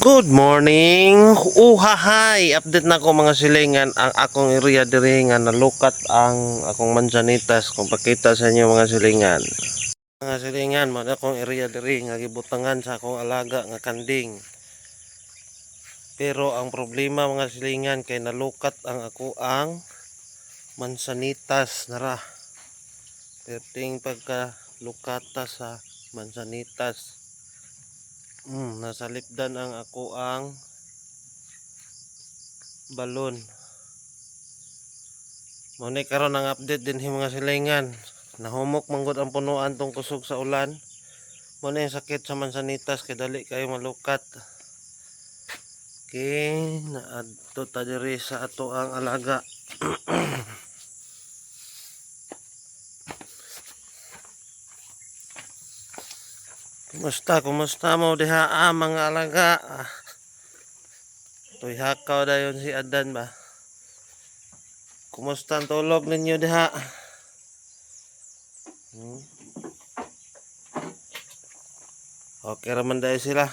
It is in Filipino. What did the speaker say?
Good morning! Uhahay! Update na ko mga silingan ang akong area diri nga nalukat ang akong manjanitas kung pakita sa inyo mga silingan. Mga silingan, mo na akong area diri nga gibutangan sa akong alaga nga kanding. Pero ang problema mga silingan kay nalukat ang ako ang mansanitas nara. Perting pagka lukata sa mansanitas. Mm, nasa lipdan ang ako ang balon. Muna karon ang update din mga silingan. Nahumok manggod ang punuan tong kusog sa ulan. Muna yung sakit sa mansanitas kay dali kayo malukat. Okay, naadto ta diri sa ato ang alaga. Kumusta? Kumusta mo diha ah, mga alaga? Ah, Tuy hakaw dayon si Adan ba? Kumusta ang tulog ninyo diha? Hmm? Okay raman dahil sila.